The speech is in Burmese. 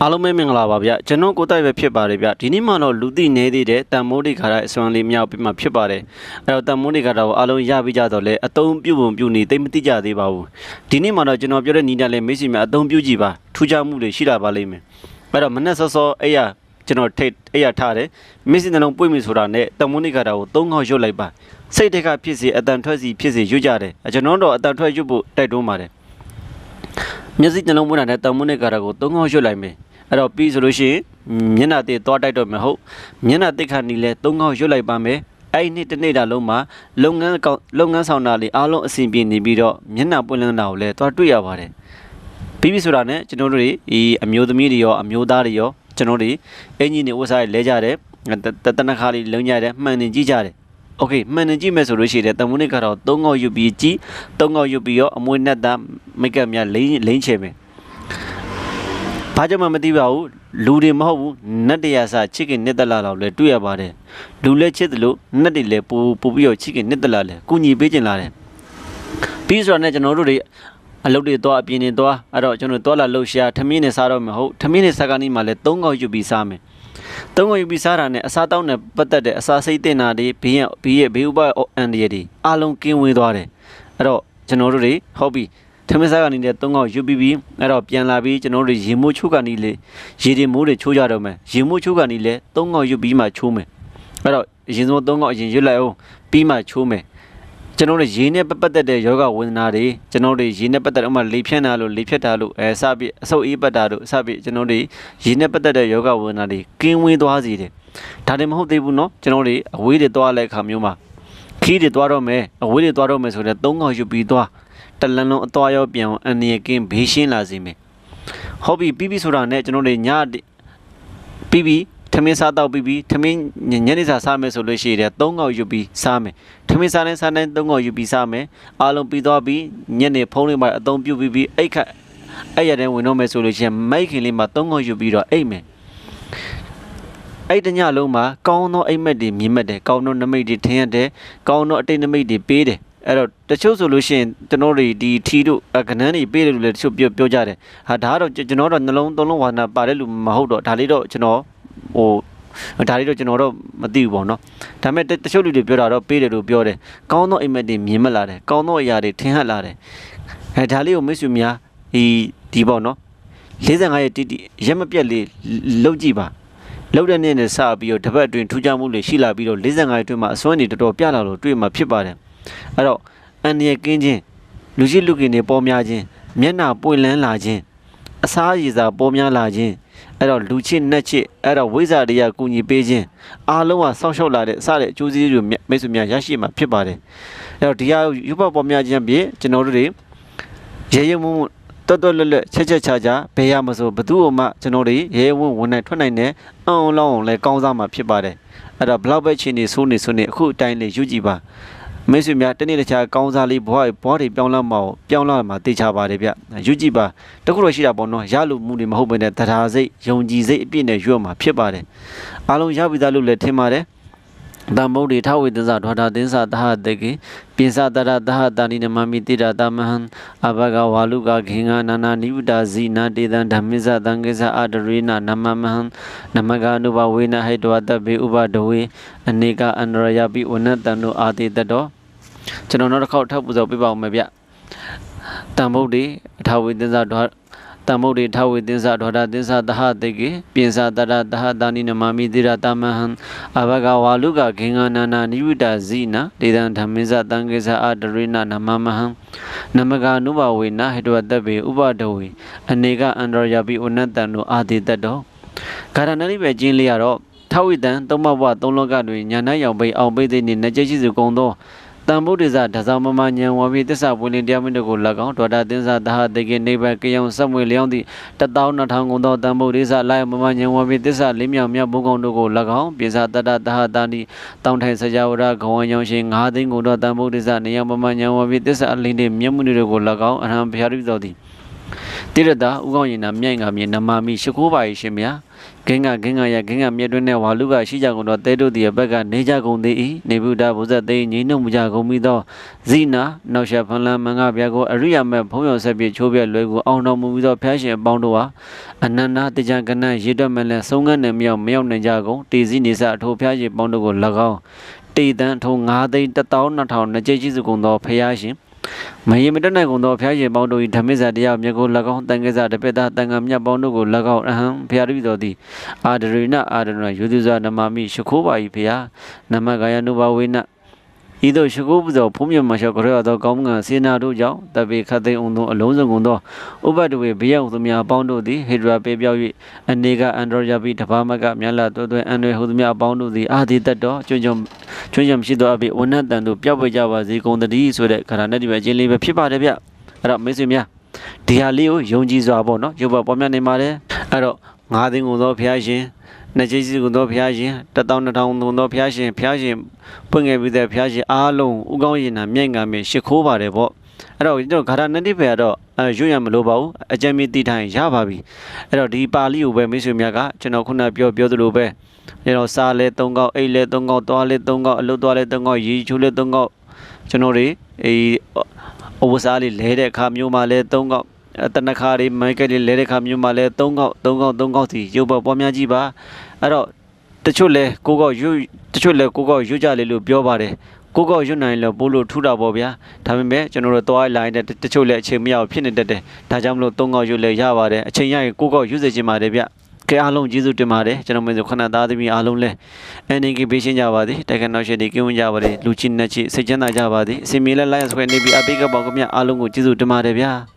အားလုံးပဲမင်္ဂလာပါဗျကျွန်တော်ကိုတိုက်ပဲဖြစ်ပါတယ်ဗျဒီနေ့မှတော့လူသိနေသေးတဲ့တန်မိုးဒီခါရအစွမ်းလေးမြောက်ပြီးမှဖြစ်ပါတယ်အဲ့တော့တန်မိုးဒီခါတော့အားလုံးရပြီးကြတော့လဲအတုံးပြုတ်ပုံပြုတ်နေသိမ့်မသိကြသေးပါဘူးဒီနေ့မှတော့ကျွန်တော်ပြောတဲ့နီးတဲ့လဲမေ့စီမြအတုံးပြုတ်ကြည့်ပါထူးခြားမှုတွေရှိလာပါလိမ့်မယ်အဲ့တော့မနေ့စောစောအဲ့ရကျွန်တော်ထိတ်အဲ့ရထားတယ်မေ့စီနှလုံးပွင့်ပြီဆိုတာနဲ့တန်မိုးဒီခါတော့သုံးခေါက်ရွတ်လိုက်ပါစိတ်တက်ကဖြစ်စီအတန်ထွက်စီဖြစ်စီရွတ်ကြတယ်ကျွန်တော်တော့အတန်ထွက်ရွတ်ဖို့တိုက်တွန်းပါတယ် မျက်စိနှလုံးမွန်းတာနဲ့တံမွန်းတဲ့ကာရာကိုသုံးခေါက်ရွတ်လိုက်မယ်အဲ့တော့ပြီးဆိုလို့ရှိရင်မျက်နှာတစ်သွားတိုက်တော့မယ်ဟုတ်မျက်နှာတစ်ခါနီလဲသုံးခေါက်ရွတ်လိုက်ပါမယ်အဲ့ဒီနေ့တစ်နေ့တာလုံးမှာလုပ်ငန်းကောင်းလုပ်ငန်းဆောင်တာလေးအားလုံးအဆင်ပြေနေပြီးတော့မျက်နှာပွင့်လန်းတာကိုလည်းသွားတွေ့ရပါတယ်ပြီးပြီဆိုတာနဲ့ကျွန်တော်တို့တွေဒီအမျိုးသမီးတွေရောအမျိုးသားတွေရောကျွန်တော်တို့အင်ဂျင်တွေဝတ်စားလဲကြတယ်တတနခါလေးလုံကြတယ်မှန်နေကြည့်ကြတယ် โอเคမှန်နေကြည့်မယ်ဆိုလို့ရှိရင်တမွန်းနစ်ကတော့၃ငေါက်ယူပြီးကြီး၃ငေါက်ယူပြီးရောအမွေနဲ့သားမိတ်ကပ်များလိမ့်လိမ့်ချယ်မယ်ဘာကြောင့်မှမသိပါဘူးလူတွေမဟုတ်ဘူးနတ်တရားစာချစ်ခင်နှစ်သက်လာတော့လဲတွေ့ရပါတယ်လူလည်းချစ်သလိုနတ်တွေလည်းပူပူပြီးတော့ချစ်ခင်နှစ်သက်လာလဲကုညီပေးကျင်လာတယ်ပြီးဆိုတော့ねကျွန်တော်တို့တွေအလုပ်တွေသွားအပြင်တွေသွားအဲ့တော့ကျွန်တော်တို့သွားလာလှုပ်ရှားထမင်းနဲ့စားတော့မယ်ဟုတ်ထမင်းနဲ့စားကနေမှလည်း၃កောက်ယူပြီးစားမယ် သုံးခုယူပြီးစားတာနဲ့အစားတောင်းနဲ့ပတ်သက်တဲ့အစာစိတ်တင်တာတွေဘေးရဘေးရဘေးဥပအန်ဒီရတွေအားလုံးကင်းဝေးသွားတယ်အဲ့တော့ကျွန်တော်တို့တွေဟုတ်ပြီထမင်းစားကနေတဲ့သုံးခေါက်ယူပြီးပြီးအဲ့တော့ပြန်လာပြီးကျွန်တော်တို့ရေမိုးချိုးကနေလေရေတွေမိုးတွေချိုးကြတော့မယ်ရေမိုးချိုးကနေလေသုံးခေါက်ယူပြီးမှချိုးမယ်အဲ့တော့အရင်ဆုံးသုံးခေါက်အရင်ရွတ်လိုက်အောင်ပြီးမှချိုးမယ် ကျွန်တော်တို့ရေနဲ့ပတ်သက်တဲ့ယောဂဝေဒနာတွေကျွန်တော်တို့ရေနဲ့ပတ်သက်ဥမာလေဖြတ်တာလို့လေဖြတ်တာလို့အဲစပြီးအဆုပ်အေးပတ်တာလို့စပြီးကျွန်တော်တို့ရေနဲ့ပတ်သက်တဲ့ယောဂဝေဒနာတွေကင်းဝေးသွားစေတယ်ဒါတွေမဟုတ်သေးဘူးเนาะကျွန်တော်တို့အဝေးတွေသွားတဲ့အခါမျိုးမှာခီးတွေသွားတော့မယ်အဝေးတွေသွားတော့မယ်ဆိုတော့သုံးခေါက်ယူပြီးသွားတလန်းလုံးအသွားရောပြန်အောင်အန်ရကင်းဘေးရှင်းလာစေမယ်ဟုတ်ပြီပြီးပြီဆိုတာနဲ့ကျွန်တော်တို့ညပြီးပြီ ထမင်းစားတော့ပြီးပြီထမင်းညနေစာစားမယ်ဆိုလို့ရှိရင်သုံးခေါက်ယူပြီးစားမယ်ထမင်းစားတဲ့စားတဲ့သုံးခေါက်ယူပြီးစားမယ်အားလုံးပြီးသွားပြီးညနေဖုံးလေးမှာအသုံးပြုပြီးပြီးအိတ်ခတ်အဲ့ရတဲ့ဝင်တော့မယ်ဆိုလို့ရှိရင်မိုက်ခင်လေးမှာသုံးခေါက်ယူပြီးတော့အိတ်မယ်အဲ့တညလုံးမှာကောင်းသောအိမ်မက်တွေမြင်မက်တယ်ကောင်းသောနမိတ်တွေထင်ရတယ်ကောင်းသောအတိတ်နမိတ်တွေပေးတယ်အဲ့တော့တချို့ဆိုလို့ရှိရင်ကျွန်တော်တွေဒီထီတို့ကနန်းတွေပေးတယ်လို့လည်းတချို့ပြောပြောကြတယ်ဟာဒါကတော့ကျွန်တော်တော့နှလုံးသုံးလုံးဝါနာပါတဲ့လူမဟုတ်တော့ဒါလေးတော့ကျွန်တော် ဟိုဒါလေးတော့ကျွန်တော်တော့မသိဘူးပေါ့နော်ဒါပေမဲ့တချို့လူတွေပြောတာတော့ပေးတယ်လို့ပြောတယ်ကောင်းသောအိမ်မက်တွေမြင်မလာတယ်ကောင်းသောအရာတွေထင်ဟပ်လာတယ်အဲဒါလေးကိုမိတ်ဆွေများဒီဒီပေါ့နော်45ရဲ့တိတိရက်မပြက်လေးလှုပ်ကြည့်ပါလောက်တဲ့နေ့နဲ့စပြီးတော့တစ်ပတ်အတွင်းထူးခြားမှုတွေရှိလာပြီးတော့45အတွင်းမှာအစွမ်းတွေတော်တော်ပြလာလို့တွေ့မှာဖြစ်ပါတယ်အဲ့တော့အန်ရကင်းခြင်းလူရှိလူကင်တွေပေါ်များခြင်းမျက်နှာပွင့်လန်းလာခြင်းအစားရည်စားပေါ်များလာခြင်း အဲ့တော့လူချစ်နတ်ချစ်အဲ့တော့ဝိဇ္ဇာတွေကကူညီပေးခြင်းအားလုံးကစောင့်ရှောက်လာတဲ့အစတဲ့အကျိုးစီးတွေမိတ်ဆွေများရရှိမှာဖြစ်ပါတယ်အဲ့တော့ဒီဟာရုပ်ပပေါ်များခြင်းဖြင့်ကျွန်တော်တို့တွေရေရုံမှုတော်တော်လွတ်လွတ်ချက်ချက်ချာချာဘယ်ရမဆိုဘသူ့မှကျွန်တော်တွေရဲဝံ့ဝင်နိုင်ထွက်နိုင်တဲ့အအောင်လောင်းအောင်လဲကောင်းစားမှာဖြစ်ပါတယ်အဲ့တော့ဘလောက်ပဲချင်းနေဆိုးနေဆိုးနေအခုအတိုင်းလေးယူကြည့်ပါ မိတ်ဆွေများတနေ့တခြားကောင်းစားလေးဘွားဘွားတွေပြောင်းလဲမအောင်ပြောင်းလဲမှာတေချာပါတယ်ဗျယူကြည့်ပါတခုတော့ရှိတာပေါ့နော်ရလို့မှုတွေမဟုတ်ဘဲနဲ့တရားစိတ်ယုံကြည်စိတ်အပြည့်နဲ့ရွတ်မှာဖြစ်ပါတယ်အားလုံးရပြီသားလို့လည်းထင်ပါတယ်တမ္ဗုဒ္ဓေထဝေတ္တဇဒွါတာသင်္စာတဟတေကေပိစတရတဟတာနိနမမိတိရတမဟံအဘဂဝါလုကခေငါနာနာနိဝတဇိနာတေတံဓမ္မိဇသံဃေဇအဒရိနာနမမဟံနမဂ ानु ဘဝေနဟိတဝတဘေဥပဒဝေအနေကအန္တရယပိဝနတံတို့အာတိတတော ကျွန်တော်နောက်တစ်ခေါက်ထပ်ပူဇော်ပြပါဦးမယ်ဗျတမ္ဗုဒ္ဓေထဝေသင်္စာဒွါတမ္ဗုဒ္ဓေထဝေသင်္စာဒေါတာသင်္စာတဟတေကေပြင်စာတရတဟတာနိနမမိတိရတမဟံအဘဂဝါလုကခေငါနာနာနိဝိတဇိနာဒေတံဓမ္မိဇတံကေဇအဒရိနာနမမဟံနမဂ ानु ဘဝေနဟိတဝတဘေဥပဒဝေအနေကအန္တရယပိဥနတံတို့အာတိတတောဂါရဏနိပဲကျင်းလေးရတော့ထဝိတံသုံးမဘဝသုံးလောကတွင်ညာနှရောက်ပိအောင်ပိသိနေနကြရှိစုကုံသော တန်ဗုဒ္ဓဇာဒဇာမမညံဝါပိသစ္စာပွင့်လင်းတရားမင်းတို့ကို၎င်းဒေါတာသင်္စာတဟတေကေနေဘကယံစက်မွေလျောင်းသည့်တသောနှစ်ထောင်ကုန်သောတန်ဗုဒ္ဓဇာလာယမမညံဝါပိသစ္စာလေးမြောင်မြောက်ဘုံကောင်တို့ကို၎င်းပိစာတတတဟတာနိတောင်းထိုင်စကြဝဠာဂဝံယောင်ရှင်၅သိန်းကုန်သောတန်ဗုဒ္ဓဇာနေယမမညံဝါပိသစ္စာအလင်းနှင့်မြတ်မှုတို့ကို၎င်းအရဟံဘုရားရိသောသည်တိရတာဥကောင်းရင်နာမြိုင်ကမြေနမမီရှိခိုးပါ၏ရှင်ဗျာ ဂင်းကဂင်းကရဂင်းကမြက်တွင်းနဲ့ဝါလူကရှိကြကုန်တော့တဲတို့တည်းဘက်ကနေကြကုန်သေး၏နေဗုဒ္ဓဘုဇတ်သိငြိနှုတ်မကြကုန်ပြီးသောဇိနာနောက်ရှဖန်လန်မင်္ဂဗျာကိုအရိယာမဲ့ဖုံးရောဆက်ပြချိုးပြလွဲကိုအောင်တော်မူပြီးသောဖျားရှင်အပေါင်းတို့ဟာအနန္တတကြံကနန်ရေတွက်မဲ့လဲဆုံးငန်းနဲ့မြောက်မရောက်နိုင်ကြကုန်တေစည်းနေစအထိုဖျားရှင်ပေါင်းတို့ကို၎င်းတေတန်ထုံ9သိန်း12000နှစ်ကြိမ်ရှိစုကုန်သောဖျားရှင် မယေမတနိုင်ကုန်သောဖျားရှင်ပေါင်းတို့၏ဓမ္မစ္စာတရားမြတ်ကို၎င်းတန်ခါးစာတပိတ္တတန်ခါမြတ်ပေါင်းတို့ကို၎င်းအဟံဖျားရိတော်သည်အာဒရိနအာဒရဏယူသူဇာနမမိရှခိုးပါ၏ဖျားနမဂာယနုဘဝေန ဤသို့ရှခိုးပူဇော်ဖုံးမြတ်မလျှောက်ကြရသောကောင်းငါစေနာတို့ကြောင့်တပေခတ်သိမ်းအောင်သောအလုံးစုံကုန်သောဥပ္ပတဝေဘေးရောက်သူများအပေါင်းတို့သည်ဟေဒရာပေပြောက်၍အနေကအန္တရာယပိတဘာမကမြတ်လာတွဲတွဲအန္တရာယ်ဟူသူများအပေါင်းတို့သည်အာဒီတတ်တော်ကျွန်းကျွန်းချွင်းချံမရှိသောအပိဝဏ္ဏတန်တို့ပြောက်ပွေကြပါစေကုန်တည်းဆိုတဲ့ခန္ဓာနဲ့ဒီပဲအချင်းလေးပဲဖြစ်ပါတယ်ဗျအဲ့တော့မိတ်ဆွေများဒီဟာလေးကိုယုံကြည်စွာပေါ့နော်ရုပ်ပေါ်ပေါ်မြတ်နေပါတယ်အဲ့တော့ငါးသိန်းကုန်သောဘုရားရှင် နှစ်ချီစီကုန်သောဘုရားရှင်တထောင်နှစ်ထောင်ကုန်သောဘုရားရှင်ဘုရားရှင်ပွင့်ခဲ့ပြီးတဲ့ဘုရားရှင်အားလုံးဥကောင်းရင်နာမြိုင်ကမြေရှ िख ိုးပါတယ်ပေါ့အဲ့တော့ကျွန်တော်ဂါရနတိဖေကတော့အဲရွတ်ရမလို့ပါဘူးအကြံမြင့်တိထိုင်ရပါပြီအဲ့တော့ဒီပါဠိကိုပဲမိတ်ဆွေများကကျွန်တော်ခုနပြောပြောသလိုပဲ ကျွန်တော်စားလဲ၃កောက်အိတ်လဲ၃កောက်သွားလဲ၃កောက်အလုပ်သွားလဲ၃កောက်ရေချိုးလဲ၃កောက်ကျွန်တော်တွေအေးအဝတ်စားလေးလဲတဲ့အခါမျိုးမှာလဲ၃កောက်အတနခါလေးမိုက်ကက်လေးလဲတဲ့အခါမျိုးမှာလဲ၃កောက်၃កောက်၃កောက်စီရုပ်ပေါ်ပွားများကြည့်ပါ အဲ့တော့တချို့လဲကိုកောက်ရွတ်တချို့လဲကိုកောက်ရွတ်ကြလေလို့ပြောပါတယ်ကိုကောက်ရွတ်နိုင်လို့ပို့လို့ထူတာပေါ့ဗျာဒါပေမဲ့ကျွန်တော်တို့သွားလိုက်တဲ့တချို့လဲအချိန်မရဘူးဖြစ်နေတတ်တယ်ဒါကြောင့်မလို့သုံးကောက်ရွတ်လဲရပါတယ်အချိန်ရရင်ကိုကောက်ရွတ်စေချင်ပါတယ်ဗျကဲအားလုံးကျေးဇူးတင်ပါတယ်ကျွန်တော်မျိုးဆိုခဏသားသမီးအားလုံးလဲ NNK ပေးရှင်းကြပါသည်တိုက်ကနောက်ရှေ့ဒီကင်းဝင်ကြပါသည်လူချင်းနဲ့ချစ်စိတ်ချမ်းသာကြပါသည်အစီမီလဲလိုက်ဆွဲနေပြီးအပိကပေါကမြအားလုံးကိုကျေးဇူးတင်ပါတယ်ဗျာ